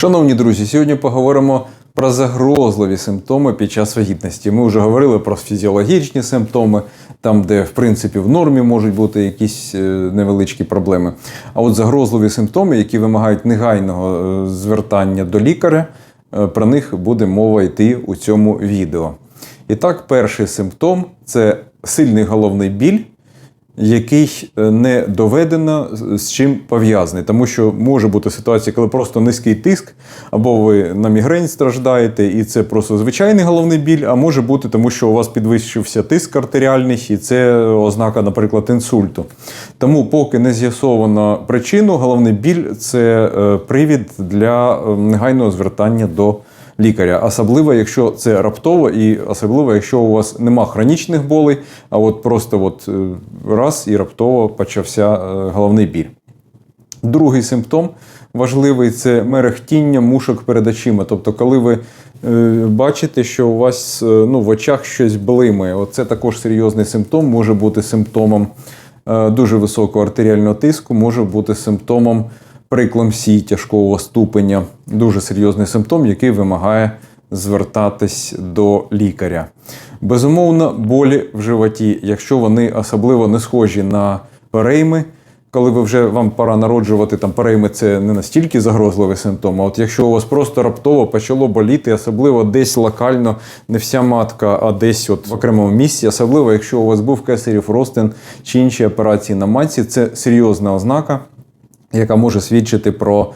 Шановні друзі, сьогодні поговоримо про загрозливі симптоми під час вагітності. Ми вже говорили про фізіологічні симптоми, там, де в принципі в нормі можуть бути якісь е, невеличкі проблеми. А от загрозливі симптоми, які вимагають негайного е, звертання до лікаря, е, про них буде мова йти у цьому відео. І так, перший симптом це сильний головний біль який е, не доведено з чим пов'язаний, тому що може бути ситуація, коли просто низький тиск, або ви на мігрень страждаєте, і це просто звичайний головний біль, а може бути, тому що у вас підвищився тиск артеріальний, і це ознака, наприклад, інсульту. Тому, поки не з'ясовано причину, головний біль це е, привід для е, негайного звертання до лікаря, особливо, якщо це раптово, і особливо, якщо у вас нема хронічних болей, а от просто от е, раз і раптово почався е, головний біль. Другий симптом важливий це мерехтіння мушок перед очима. Тобто, коли ви е, бачите, що у вас ну, в очах щось блимає, оце також серйозний симптом, може бути симптомом дуже високого артеріального тиску, може бути симптомом прикламсії тяжкого ступеня, дуже серйозний симптом, який вимагає звертатись до лікаря. Безумовно, болі в животі, якщо вони особливо не схожі на перейми, коли ви вже вам пора народжувати, там перейми це не настільки загрозливий симптом. А от якщо у вас просто раптово почало боліти, особливо десь локально, не вся матка, а десь от в окремому місці, особливо якщо у вас був кесарів ростин чи інші операції на матці, це серйозна ознака яка може свідчити про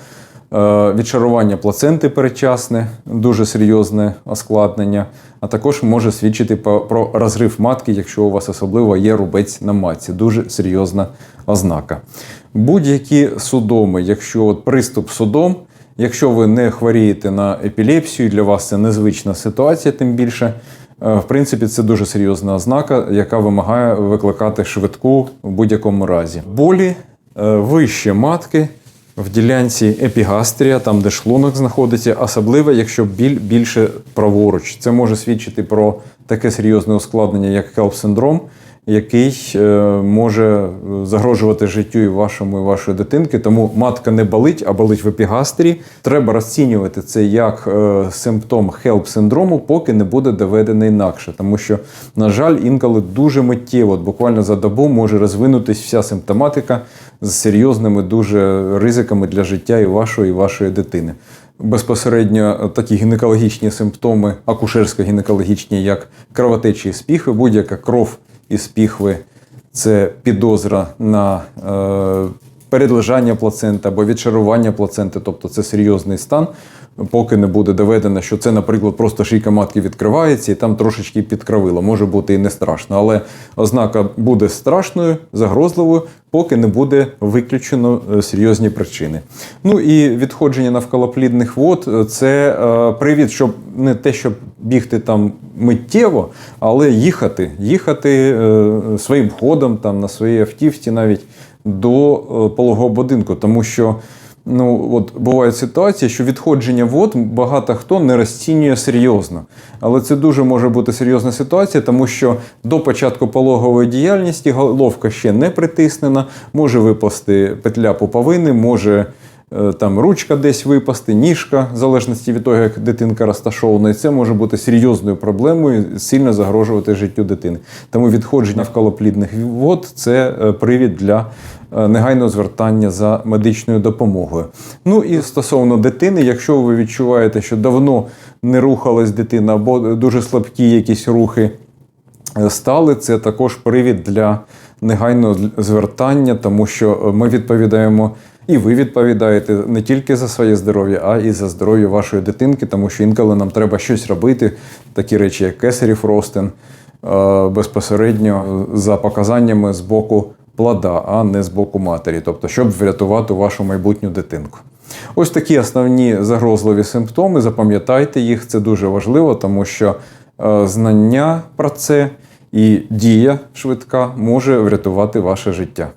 е, відшарування плаценти передчасне, дуже серйозне оскладнення, а також може свідчити про розрив матки, якщо у вас особливо є рубець на матці. Дуже серйозна ознака. Будь-які судоми, якщо от приступ судом, якщо ви не хворієте на епілепсію, для вас це незвична ситуація, тим більше. е, В принципі, це дуже серйозна ознака, яка вимагає викликати швидку в будь-якому разі. Болі вище матки в ділянці епігастрія, там де шлунок знаходиться, особливо якщо біль більше праворуч. Це може свідчити про таке серйозне ускладнення, як хелп-синдром, який е, може е, загрожувати життю і вашому, і вашої дитинки. Тому матка не болить, а болить в епігастрії. Треба розцінювати це як е, симптом хелп-синдрому, поки не буде доведено інакше. Тому що, на жаль, інколи дуже миттєво, буквально за добу може розвинутись вся симптоматика з серйозними дуже ризиками для життя і вашої, і вашої дитини. Безпосередньо такі гінекологічні симптоми, акушерсько-гінекологічні, як кровотечі і спіхви, будь-яка кров із піхви. Це підозра на е, передлежання плаценти або відшарування плаценти, тобто це серйозний стан, поки не буде доведено, що це, наприклад, просто шийка матки відкривається і там трошечки підкровило. Може бути і не страшно, але ознака буде страшною, загрозливою, поки не буде виключено е, серйозні причини. Ну і відходження навколоплідних вод е, це е, привід, щоб не те, щоб бігти там миттєво, але їхати, їхати своїм ходом там на своїй автівці навіть до е, пологового будинку, тому що. Ну, от бувають ситуації, що відходження вод багато хто не розцінює серйозно. Але це дуже може бути серйозна ситуація, тому що до початку пологової діяльності головка ще не притиснена, може випасти петля пуповини, може там ручка десь випасти, ніжка, в залежності від того, як дитинка розташована. І це може бути серйозною проблемою, сильно загрожувати життю дитини. Тому відходження навколоплідних вод це е, привід для е, негайного звертання за медичною допомогою. Ну і стосовно дитини, якщо ви відчуваєте, що давно не рухалась дитина або дуже слабкі якісь рухи е, стали, це також привід для негайного звертання, тому що ми відповідаємо. І ви відповідаєте не тільки за своє здоров'я, а і за здоров'я вашої дитинки, тому що інколи нам треба щось робити, такі речі, як кесарів ростин, е, безпосередньо за показаннями з боку плода, а не з боку матері, тобто, щоб врятувати вашу майбутню дитинку. Ось такі основні загрозливі симптоми. Запам'ятайте їх, це дуже важливо, тому що е, знання про це і дія швидка може врятувати ваше життя.